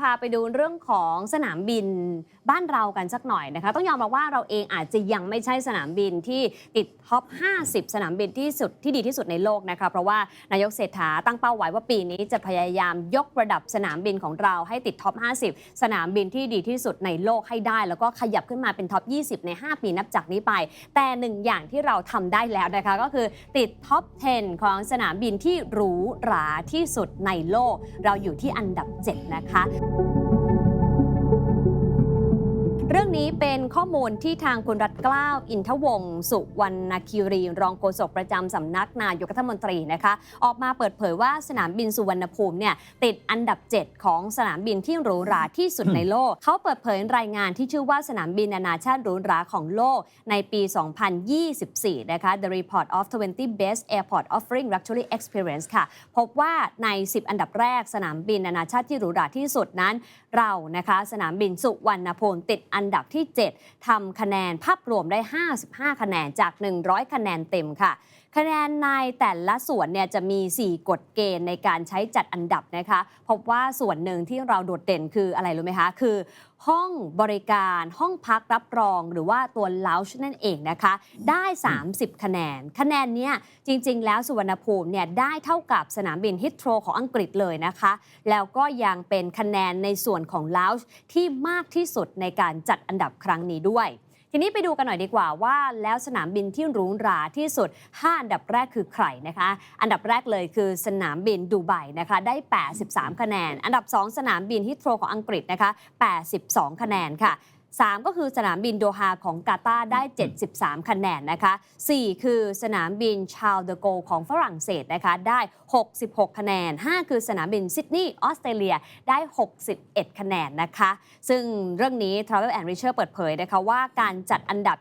พาไปดูเรื่องของสนามบินบ้านเรากันสักหน่อยนะคะ ต้องยอมรับว่าเราเองอาจจะยังไม่ใช่สนามบินที่ติดท็อป 50 สนามบินที่สุดที่ดีที่สุดในโลกนะคะเพราะว่านายกเศรษฐาตั้งเป้าไว้ว่าปีนี้จะพยายามยกระดับสนามบินของเราให้ติดท็อป 50 สนามบินที่ดีที่สุดในโลกให้ได้ แล้วก็ขยับขึ้นมาเป็นท็อป 20 ใน 5 ปีนับจากนี้ไป แต่หนึ่งอย่างที่เราทำได้แล้วนะคะก็คือติดท็อป 10 ของสนามบินที่หรูหราที่สุดในโลก เราอยู่ที่อันดับ 7 นะคะ thank you เรื่องนี้เป็นข้อมูลที่ทางคุณรัฐกล้าวอินทวงศ์สุวรรณคิรี รองโฆษกประจำสำนักนายกรัฐมนตรีนะคะออกมาเปิดเผยว่าสนามบินสุวรรณภูมิเนี่ยติดอันดับ 7 ของสนามบินที่หรูหราที่สุดในโลก เขาเปิดเผยรายงานที่ชื่อว่าสนามบินนานาชาติหรูหราของโลกในปี 2024 นะคะ The Report of 20 Best Airport Offering Luxury Experience ค่ะ พบว่าใน 10 อันดับแรกสนามบินนานาชาติที่หรูหราที่สุดนั้น เรานะคะสนามบินสุวรรณภูมิติดอัันดับที่ 7ทำคะแนนภาพรวมได้ 55 คะแนนจาก 100 คะแนนเต็มค่ะ คะแนนในแต่ละส่วนเนี่ยจะมี 4 กฎเกณฑ์ในการใช้จัดอันดับนะคะ พบว่าส่วนหนึ่งที่เราโดดเด่นคืออะไรรู้ไหมคะ คือ ห้องบริการห้องพักรับรองหรือว่าตัว lounge นั่นเองนะคะ ได้ 30 คะแนน คะแนนเนี้ยจริง ๆ แล้วสุวรรณภูมิเนี่ยได้เท่ากับสนามบินฮิตโ r รของอังกฤษเลยนะคะ แล้วก็ยังเป็นคะแนนในส่วนของ lounge ที่มากที่สุดในการจัดอันดับครั้งนี้ด้วย ทีนี้ไปดูกันหน่อยดีกว่าว่า แล้วสนามบินที่หรูหราที่สุด 5 อันดับแรกคือใครนะคะ อันดับแรกเลยคือสนามบินดูไบนะคะได้ 83 คะแนน อันดับ 2 สนามบินฮิตโทรของอังกฤษนะคะ82 คะแนนค่ะ 3 ก็คือสนามบินโดฮาของกาตาร์ได้ 73 คะแนนนะคะ 4 คือสนามบินชาลเดโกของฝรั่งเศสนะคะได้ 66 คะแนน 5 คือสนามบินซิดนีย์ออสเตรเลียได้ 61 คะแนนนะคะ ซึ่งเรื่องนี้ Travel and Leisure เปิดเผยนะคะว่าการจัดอันดับ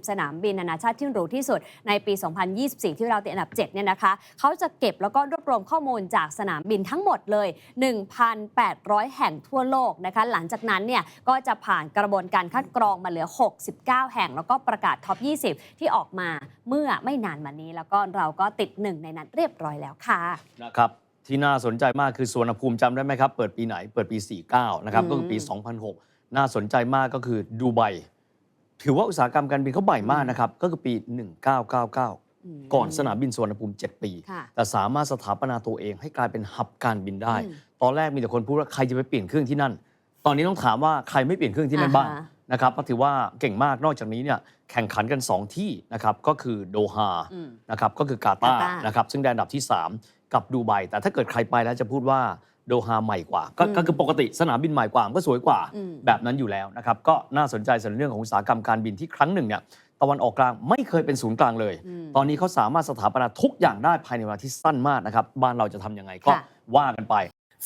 20 สนามบินนานาชาติที่หรูที่สุดในปี 2024 ที่เราติดอันดับ 7 เนี่ยนะคะ เขาจะเก็บแล้วก็รวบรวมข้อมูลจากสนามบินทั้งหมดเลย 1,800 แห่งทั่วโลกนะคะ หลังจากนั้นเนี่ยก็จะผ่านกระบวนการคัดกรองมาเหลือ 69 แห่ง แล้วก็ประกาศท็อป 20 ที่ออกมาเมื่อไม่นานมานี้ แล้วก็เราก็ติดหนึ่งในนั้นเรียบร้อยแล้วค่ะนะครับที่น่าสนใจมากคือสวนภูมิจำได้ไหมครับ เปิดปีไหนเปิดปี 49 นะครับอืมก็คือปี 2006 น่าสนใจมากก็คือดูไบถือว่าอุตสาหกรรมการบินเขาใหม่มากนะครับ ก็คือปี 1999ก่อนสนามบินสุวรรณภูมิ 7 ปีค่ะแต่สามารถสถาปนาตัวเองให้กลายเป็นหับการบินได้อืมตอนแรกมีแต่คนพูดว่าใครจะไปเปลี่ยนเครื่องที่นั่น ตอนนี้ต้องถามว่าใครไม่เปลี่ยนเครื่องที่นั่นบ้างอ่าฮะ นะครับเพราะถือว่าเก่งมากนอกจากนี้เนี่ยแข่งขันกัน 2 ที่นะครับก็คือโดฮา อืม นะครับก็คือกาตาร์กาตาร์นะครับซึ่งได้อันดับที่ 3 กับดูไบแต่ถ้าเกิดใครไปแล้วจะพูดว่าโดฮาใหม่กว่าก็อืมก็คือปกติสนามบินใหม่กว่ามันก็สวยกว่าอืม แบบนั้นอยู่แล้วนะครับก็น่าสนใจสำหรับเรื่องของอุตสาหกรรมการบินที่ครั้งหนึ่งเนี่ยตะวันออกกลางไม่เคยเป็นศูนย์กลางเลย อืม ตอนนี้เขาสามารถสถาปนาทุกอย่างได้ภายในเวลาที่สั้นมากนะครับบ้านเราจะทำยังไงก็ค่ะ ว่ากันไป